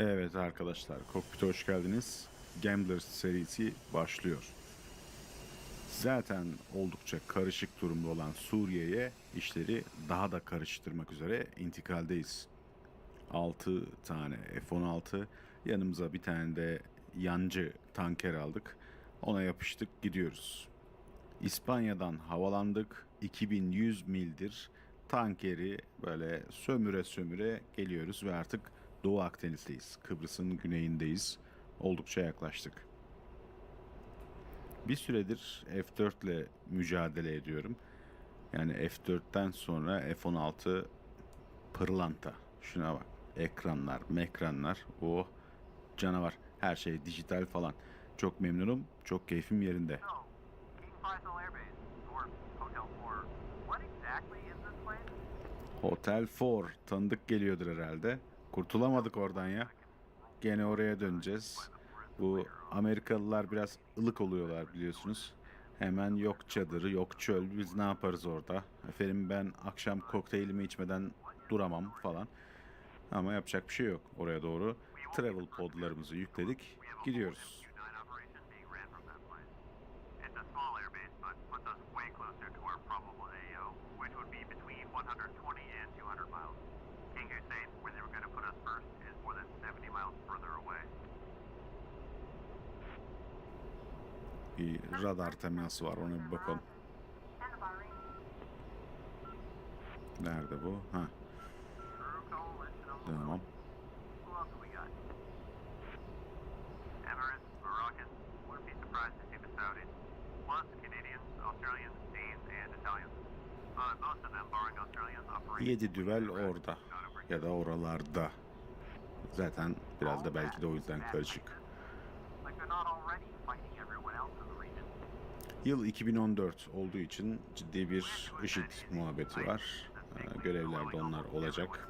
Evet arkadaşlar, Cockpit'e hoş geldiniz. Gamblers serisi başlıyor. Zaten oldukça karışık durumda olan Suriye'ye işleri daha da karıştırmak üzere intikaldeyiz. 6 tane F-16, yanımıza bir tane de yancı tanker aldık. Ona yapıştık gidiyoruz. İspanya'dan havalandık. 2100 mildir tankeri böyle sömüre sömüre geliyoruz ve artık Doğu Akdeniz'deyiz. Kıbrıs'ın güneyindeyiz. Oldukça yaklaştık. Bir süredir F4 ile mücadele ediyorum. Yani F4'ten sonra F16 pırlanta. Şuna bak. Ekranlar, mekranlar. Oh canavar. Her şey dijital falan. Çok memnunum. Çok keyfim yerinde. So, King Faisal Air Base, or Hotel 4. What exactly is this place? Hotel 4 tanıdık geliyordur herhalde. Kurtulamadık oradan ya. Gene oraya döneceğiz. Bu Amerikalılar biraz ılık oluyorlar biliyorsunuz. Hemen yok çadırı, yok çöl. Biz ne yaparız orada? Efendim ben akşam kokteylimi içmeden duramam falan. Ama yapacak bir şey yok. Oraya doğru travel podlarımızı yükledik. Gidiyoruz. Bir radar teması var. Ona bir bakalım. Nerede bu? Ha, tamam. 7 düvel orada ya da oralarda. Zaten biraz da belki de o yüzden karışık. Like they're not already fighting everyone else in the region. Yıl 2014 olduğu için ciddi bir IŞİD muhabbeti var. Ee, Görevlerde onlar olacak.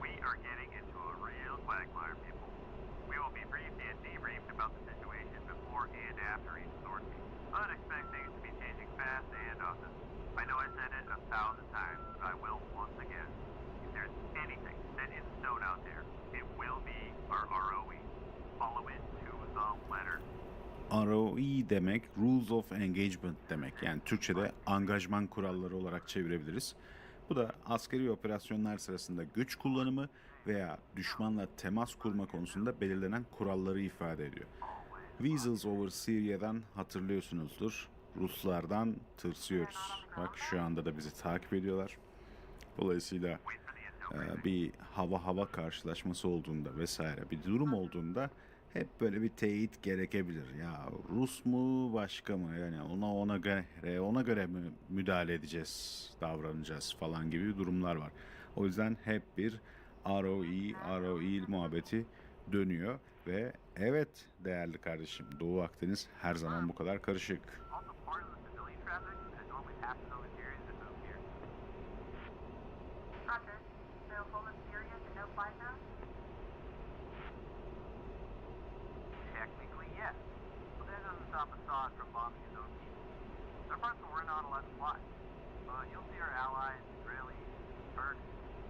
We are getting into a real quagmire, people. We will be briefed and debriefed about the situation and after each sortie. I'd expect things to be changing fast and often. I know I said it a thousand times, but I will once again. If there's anything set in stone out there, it will be our ROE. Follow it to the letter. ROE demek Rules of Engagement demek. Yani Türkçe'de angajman kuralları olarak çevirebiliriz. Bu da askeri operasyonlar sırasında güç kullanımı veya düşmanla temas kurma konusunda belirlenen kuralları ifade ediyor. Weasels over Syria'dan hatırlıyorsunuzdur. Ruslardan tırsıyoruz. Bak şu anda da bizi takip ediyorlar. Dolayısıyla e, bir hava hava karşılaşması olduğunda vesaire bir durum olduğunda hep böyle bir teyit gerekebilir. Ya Rus mu başka mı yani ona ona göre ona göre mi müdahale edeceğiz, davranacağız falan gibi durumlar var. O yüzden hep bir ROE, ROE muhabbeti dönüyor ve evet değerli kardeşim Doğu Akdeniz her zaman bu kadar karışık.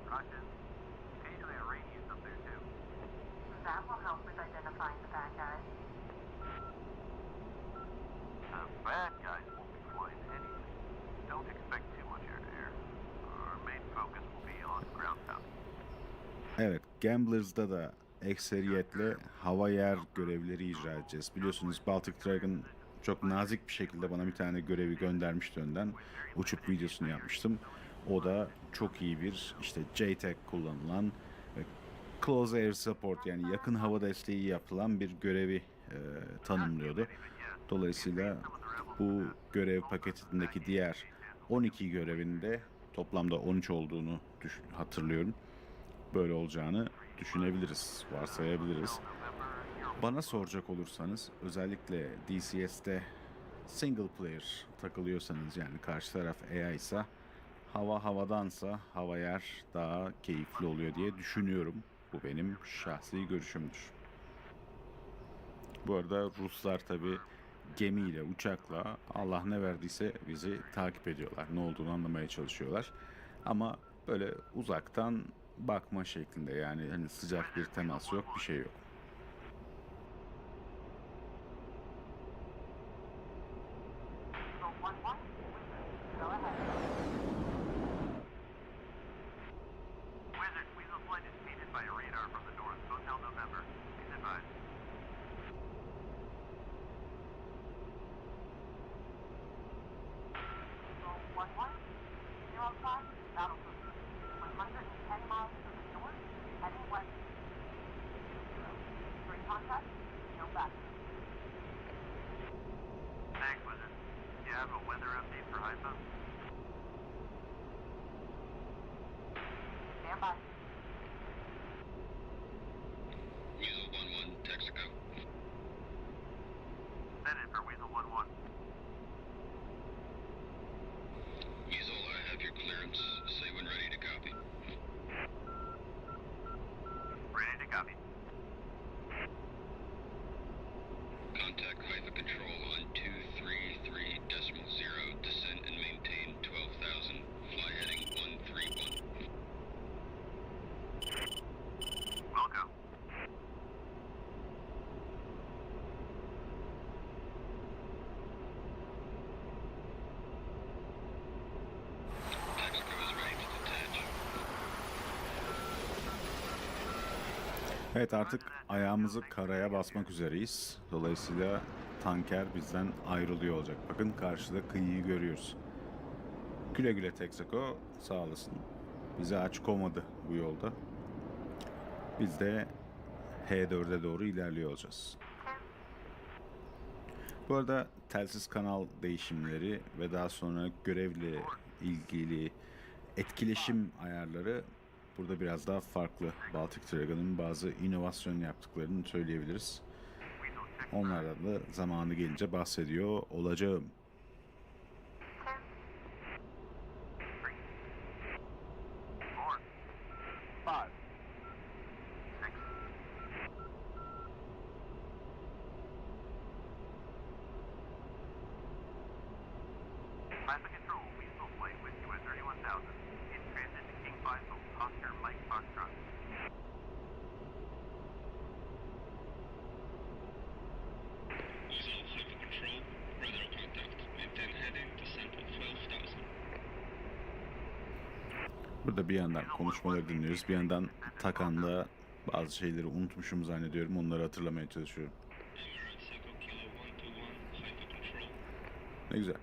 Russians, occasionally Iranians up there too. That will help with identifying the bad guys. The bad guys won't be flying anything. Don't expect too much air-to-air. Our main focus will be on ground pounding. Evet, Gamblers'da da ekseriyetle hava yer görevleri icra edeceğiz. Biliyorsunuz Baltic Dragon çok nazik bir şekilde bana bir tane görevi göndermişti önden. Uçup videosunu yapmıştım. O da çok iyi bir işte JTAC kullanılan Close Air Support yani yakın hava desteği yapılan bir görevi e, tanımlıyordu. Dolayısıyla bu görev paketindeki diğer 12 görevinde toplamda 13 olduğunu düş- hatırlıyorum böyle olacağını düşünebiliriz, varsayabiliriz. Bana soracak olursanız özellikle DCS'te single player takılıyorsanız yani karşı taraf AI ise hava havadansa hava yer daha keyifli oluyor diye düşünüyorum. Bu benim şahsi görüşümdür. Bu arada Ruslar tabi gemiyle, uçakla Allah ne verdiyse bizi takip ediyorlar. Ne olduğunu anlamaya çalışıyorlar. Ama böyle uzaktan bakma şeklinde yani hani sıcak bir temas yok, bir şey yok. Five, Evet artık ayağımızı karaya basmak üzereyiz. Dolayısıyla tanker bizden ayrılıyor olacak. Bakın karşıda kıyıyı görüyoruz. Güle güle Texaco sağ olasın. Bizi aç komadı bu yolda. Biz de H4'e doğru ilerliyor olacağız. Bu arada telsiz kanal değişimleri ve daha sonra görevle ilgili etkileşim ayarları burada biraz daha farklı. Baltic Dragon'ın bazı inovasyon yaptıklarını söyleyebiliriz. Onlardan da zamanı gelince bahsediyor olacağım. Burada bir yandan konuşmaları dinliyoruz. Bir yandan Takan'da bazı şeyleri unutmuşum zannediyorum. Onları hatırlamaya çalışıyorum. Emirates Echo Kilo 121. Haifa Control. Ne güzel.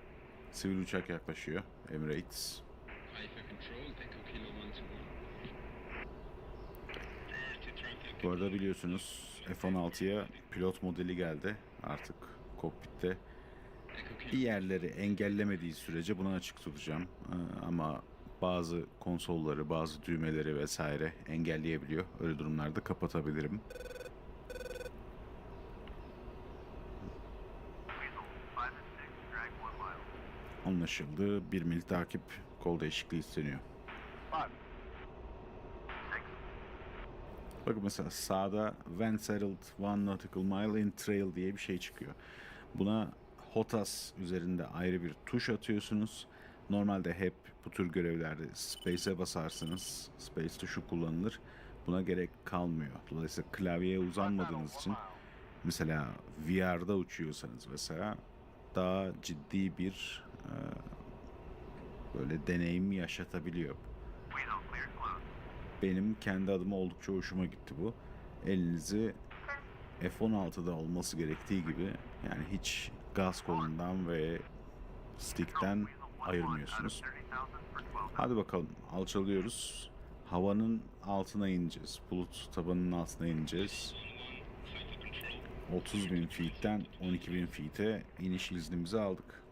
Sivil uçak yaklaşıyor. Emirates. Haifa Control. Echo Kilo 121. Priority traffic. Bu arada biliyorsunuz F-16'ya pilot modeli geldi. Artık kokpitte bir yerleri engellemediği sürece buna açık tutacağım. Ee, Ama bazı konsolları, bazı düğmeleri vesaire engelleyebiliyor. Öyle durumlarda kapatabilirim. Weasel, 5 and 6, drag 1 mile. Anlaşıldı. Bir mil takip kol değişikliği isteniyor. Bakın mesela sağda When Settled One Nautical Mile in Trail diye bir şey çıkıyor. Buna HOTAS üzerinde ayrı bir tuş atıyorsunuz. Normalde hep bu tür görevlerde Space'e basarsınız. Space tuşu kullanılır. Buna gerek kalmıyor. Dolayısıyla klavyeye uzanmadığınız için mesela VR'da uçuyorsanız mesela daha ciddi bir e, böyle deneyim yaşatabiliyor. Benim kendi adıma oldukça hoşuma gitti bu. Elinizi F-16'da olması gerektiği gibi yani hiç gaz kolundan ve stickten ayırmıyorsunuz. Hadi bakalım alçalıyoruz. Havanın altına ineceğiz. Bulut tabanının altına ineceğiz. 30 bin feet'ten 12 bin feet'e iniş iznimizi aldık.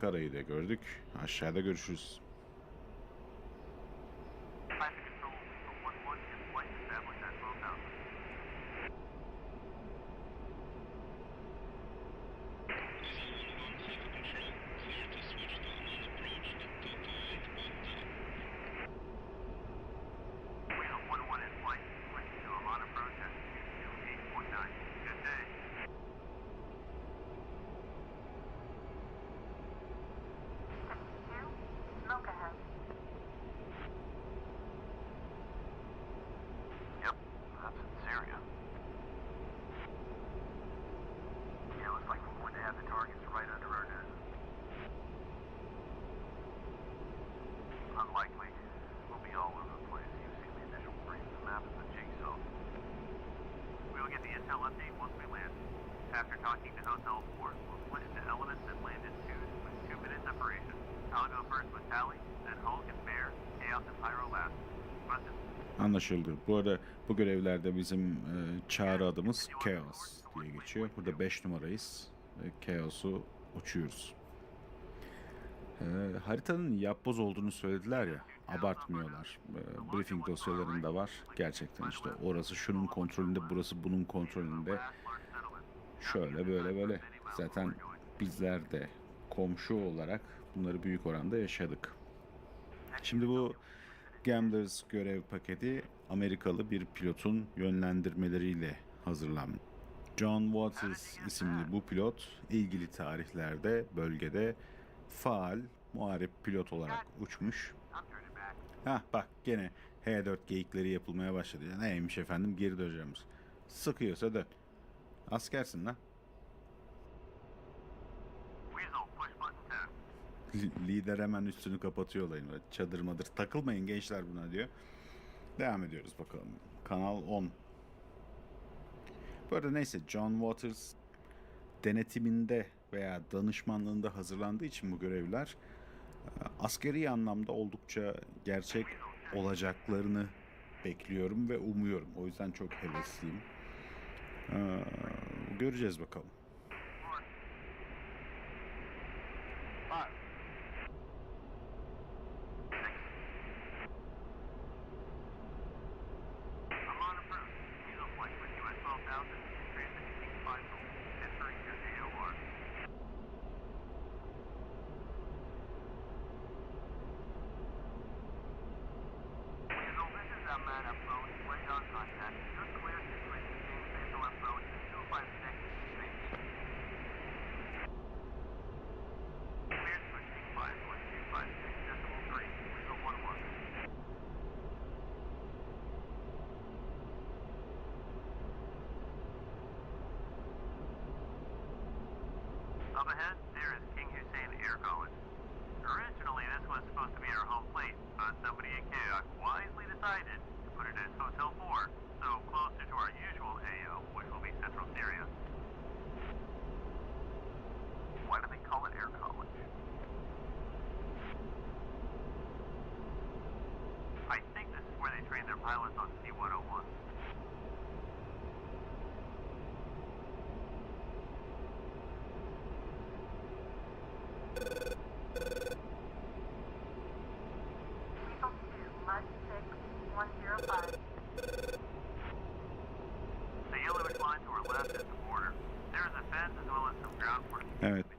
Karayı da gördük. Aşağıda görüşürüz. Anlaşıldı. Bu arada bu görevlerde bizim e, çağrı adımız Chaos diye geçiyor. Burada 5 numarayız. Ve Chaos'u uçuyoruz. E, haritanın yapboz olduğunu söylediler ya. Abartmıyorlar. E, briefing dosyalarında var. Gerçekten işte orası şunun kontrolünde, burası bunun kontrolünde. Şöyle böyle böyle. Zaten bizler de komşu olarak bunları büyük oranda yaşadık. Şimdi bu Gamblers görev paketi Amerikalı bir pilotun yönlendirmeleriyle hazırlanmış. John Waters isimli bu pilot ilgili tarihlerde bölgede faal muharip pilot olarak uçmuş. Hah bak gene H4 geyikleri yapılmaya başladı. Neymiş efendim geri döneceğimiz. Sıkıyorsa dön. Askersin lan. Lider hemen üstünü kapatıyor olayın. Çadır madır. Takılmayın gençler buna diyor. Devam ediyoruz bakalım. Kanal 10. Bu arada neyse John Waters denetiminde veya danışmanlığında hazırlandığı için bu görevler e, askeri anlamda oldukça gerçek olacaklarını bekliyorum ve umuyorum. O yüzden çok hevesliyim. Ee, göreceğiz bakalım. Decided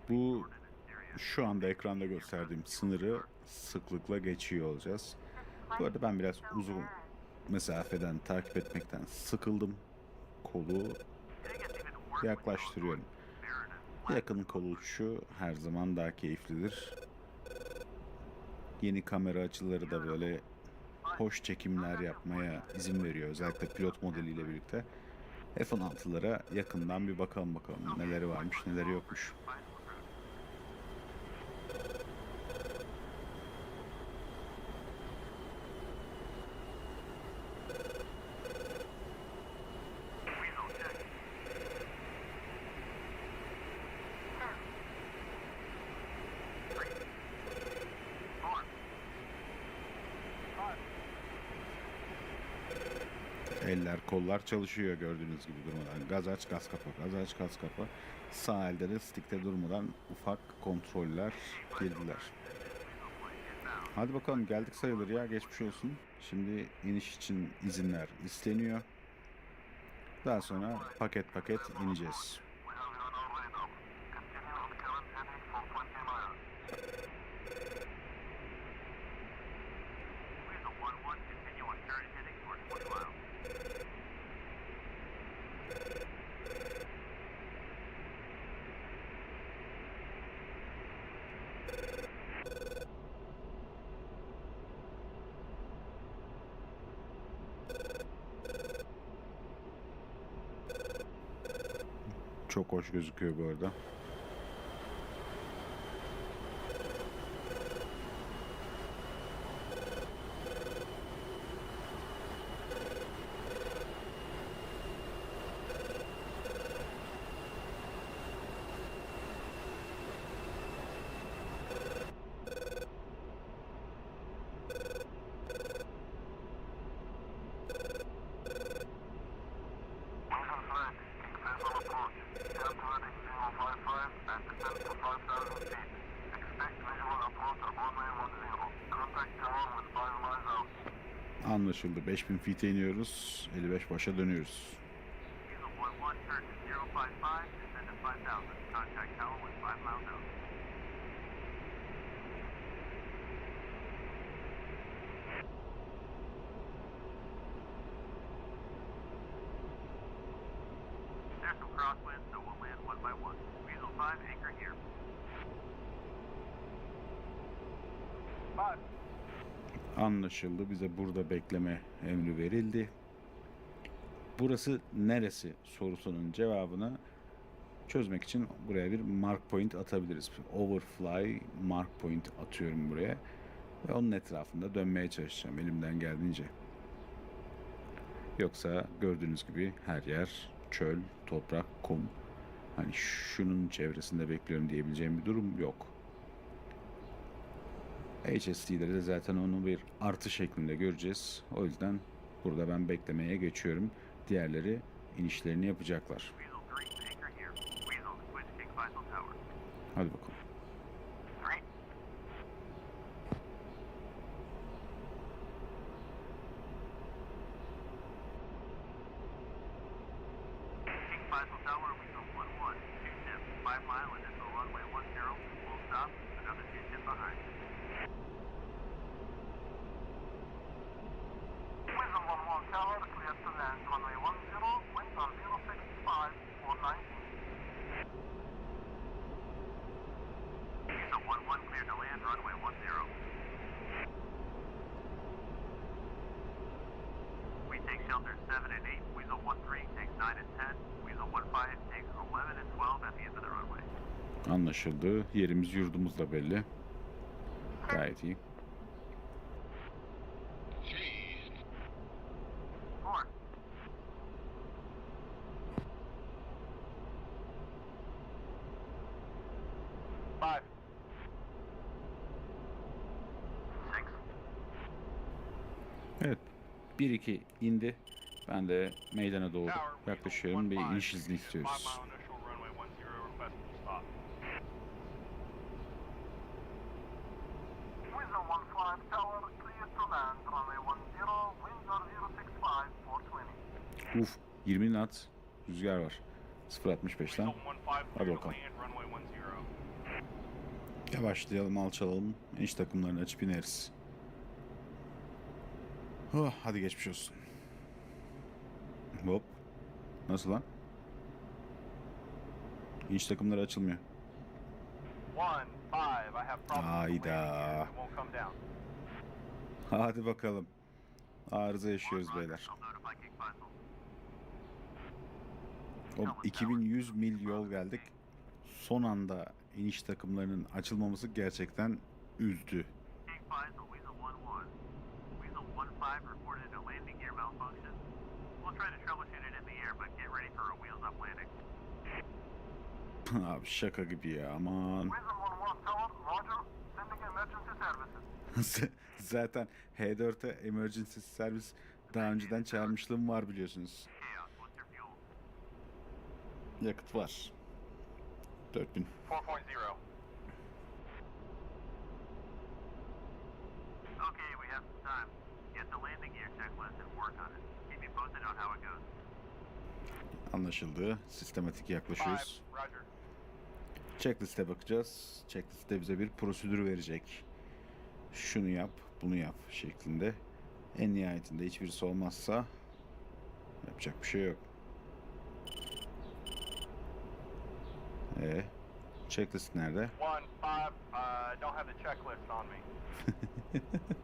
bu şu anda ekranda gösterdiğim sınırı sıklıkla geçiyor olacağız. Bu arada ben biraz uzun mesafeden takip etmekten sıkıldım. Kolu yaklaştırıyorum. Yakın kol uçuşu her zaman daha keyiflidir. Yeni kamera açıları da böyle hoş çekimler yapmaya izin veriyor. Özellikle pilot modeliyle birlikte. F-16'lara yakından bir bakalım bakalım neleri varmış neleri yokmuş. Eller kollar çalışıyor gördüğünüz gibi durmadan. Gaz aç gaz kapa gaz aç gaz kapa. Sağ elde de stickte durmadan ufak kontroller girdiler. Hadi bakalım geldik sayılır ya geçmiş olsun. Şimdi iniş için izinler isteniyor. Daha sonra paket paket ineceğiz. Çok hoş gözüküyor bu arada. descent to 5,000 feet. Expect visual approach of runway 10. Contact tower with 5 miles Anlaşıldı. 5000 feet'e iniyoruz. 55 başa dönüyoruz. Diesel 11, turn to 055, descend to 5,000. Contact tower with 5 miles out. There's some crosswinds, so we'll land one by one. Weasel 5, anchor here. 5. Anlaşıldı. Bize burada bekleme emri verildi. Burası neresi sorusunun cevabını çözmek için buraya bir mark point atabiliriz. Overfly mark point atıyorum buraya. Ve onun etrafında dönmeye çalışacağım elimden geldiğince. Yoksa gördüğünüz gibi her yer çöl, toprak, kum. Hani şunun çevresinde bekliyorum diyebileceğim bir durum yok. HST'de de zaten onu bir artı şeklinde göreceğiz. O yüzden burada ben beklemeye geçiyorum. Diğerleri inişlerini yapacaklar. Weasel 3, Anlaşıldı. Yerimiz yurdumuz da belli. Gayet iyi. Three, 4. Five. Six. Evet. 1-2 indi. Ben de meydana doğru yaklaşıyorum. Bir iniş izni istiyoruz. Weasel 1-5 tower, clear to land, runway 10, winds are 065, 420. Uf 20 knot rüzgar var. 0.65'ten. Hadi bakalım. Yavaşlayalım, alçalalım. İniş takımlarını açıp ineriz. Oh, hadi geçmiş olsun. Hop. Nasıl lan? İniş takımları açılmıyor. Hayda. Hadi bakalım. Arıza yaşıyoruz beyler. Oğlum 2100 mil yol geldik. Son anda iniş takımlarının açılmaması gerçekten üzdü. Abi şaka gibi ya aman. Weasel 1-1 tower, roger. Sending emergency services. Zaten H4'e emergency servis daha önceden çağırmışlığım var biliyorsunuz. Yakıt var. 4000. 4.0. Okay, we have some time. Get the landing gear checklist and work on it. Anlaşıldı. Sistematik yaklaşıyoruz. Checklist'e bakacağız. Checklist'te bize bir prosedür verecek. Şunu yap, bunu yap şeklinde. En nihayetinde hiçbirisi olmazsa yapacak bir şey yok. E checklist nerede? One, five, uh, don't have the checklist on me.